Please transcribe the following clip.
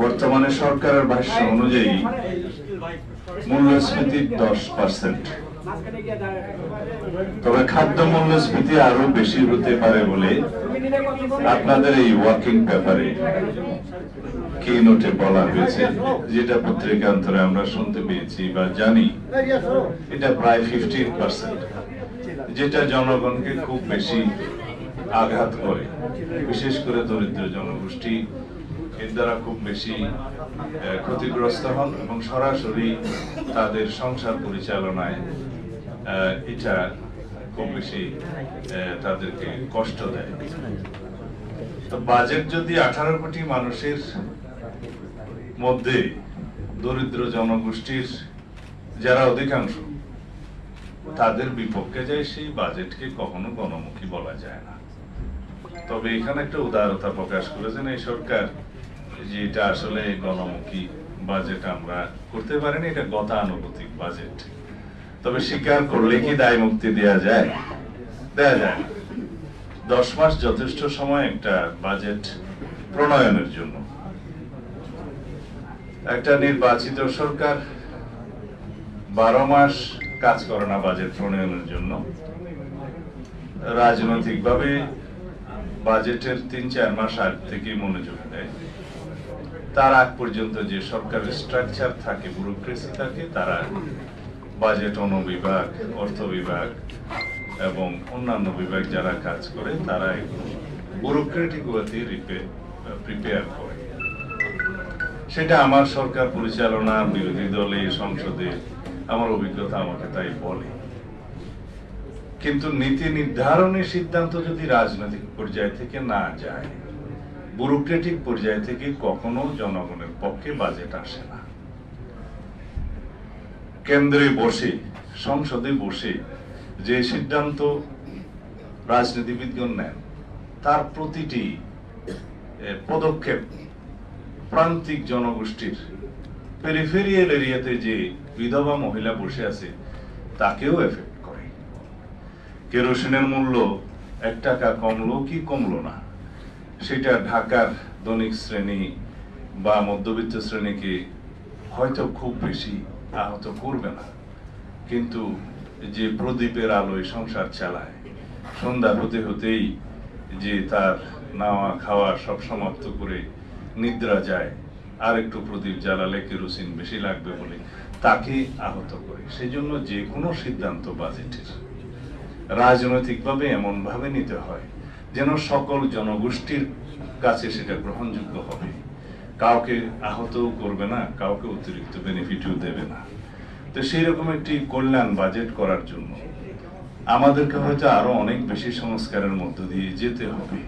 বর্তমানে সরকারের ভাষ্য অনুযায়ী মূল্যস্ফীতি দশ পার্সেন্ট তবে খাদ্য মূল্যস্ফীতি আরও বেশি হতে পারে বলে আপনাদের এই ওয়ার্কিং পেপারে কি নোটে বলা হয়েছে, যেটা পত্রিকান্তরে আমরা শুনতে পেয়েছি বা জানি। এটা প্রায় ফিফটিন পার্সেন্ট যেটা জনগণকে খুব বেশি আঘাত করে। বিশেষ করে দরিদ্র জনগোষ্ঠী এর দ্বারা খুব বেশি ক্ষতিগ্রস্ত হন এবং সরাসরি তাদের সংসার পরিচালনায় এটা খুব বেশি তাদেরকে কষ্ট দেয়। তো বাজেট যদি আঠারো কোটি মানুষের মধ্যে দরিদ্র জনগোষ্ঠীর যারা অধিকাংশ, তাদের বিপক্ষে যায় সেই বাজেটকে কখনো গণমুখী বলা যায় না। তবে এখানে একটা উদারতা প্রকাশ করেছেন এই সরকার। এটা আসলে গণমুখী বাজেট আমরা করতে পারিনি, এটা গতানুগতিক বাজেট তবে স্বীকার করলে কি দায় মুক্তি দেওয়া যায়? দেওয়া যায় দশ মাস যথেষ্ট সময় একটা বাজেট প্রণয়নের জন্য। একটা নির্বাচিত সরকার বারো মাস কাজ করে না বাজেট প্রণয়নের জন্য। রাজনৈতিকভাবে বাজেটের তিন চার মাস আগ থেকে মনোযোগ দেয়। তার আগ পর্যন্ত যে সরকারের স্ট্রাকচার থাকে ব্যুরোক্রেসি থাকে, তারা বাজেট অনুবিভাগ, অর্থ বিভাগ এবং অন্যান্য বিভাগ যারা কাজ করে, তারা ব্যুরোক্রেটিক ওয়েতে প্রিপেয়ার করে। সেটা আমার সরকার পরিচালনা, বিরোধী দলে, সংসদে, আমার অভিজ্ঞতা আমাকে তাই বলে। কিন্তু নীতি নির্ধারণের সিদ্ধান্ত যদি রাজনৈতিক পর্যায় থেকে না যায় ব্যুরোক্রেটিক পর্যায় থেকে কখনো জনগণের পক্ষে বাজেট আসে না। কেন্দ্রে বসে, সংসদে বসে যে সিদ্ধান্ত রাজনীতিবিদগণ নেন, তার প্রতিটি পদক্ষেপ প্রান্তিক জনগোষ্ঠীর পেরিফেরিয়াল এরিয়াতে যে বিধবা মহিলা বসে আছে, তাকেও এফেক্ট করে। কেরোসিনের মূল্য এক টাকা কমলো কি কমলো না? সেটা ঢাকার ধনিক শ্রেণি বা মধ্যবিত্ত শ্রেণীকে হয়তো খুব বেশি আহত করবে না। কিন্তু যে প্রদীপের আলোয় সংসার চালায়, সন্ধ্যা হতে হতেই যে তার নাওয়া খাওয়া সব সমাপ্ত করে নিদ্রা যায় আর একটু প্রদীপ জ্বালালে কেরোসিন বেশি লাগবে বলে তাকে আহত করে। সেজন্য যে কোনো সিদ্ধান্ত বাজেটের। রাজনৈতিকভাবে এমনভাবে নিতে হয় যেন সকল জনগোষ্ঠীর কাছে সেটা গ্রহণযোগ্য হবে। কাউকে আহতও করবে না, কাউকে অতিরিক্ত বেনিফিটও দেবে না। তো সেই রকম একটি কল্যাণ বাজেট করার জন্য আমাদেরকে হয়তো আরও অনেক বেশি সংস্কারের মধ্য দিয়ে যেতে হবে।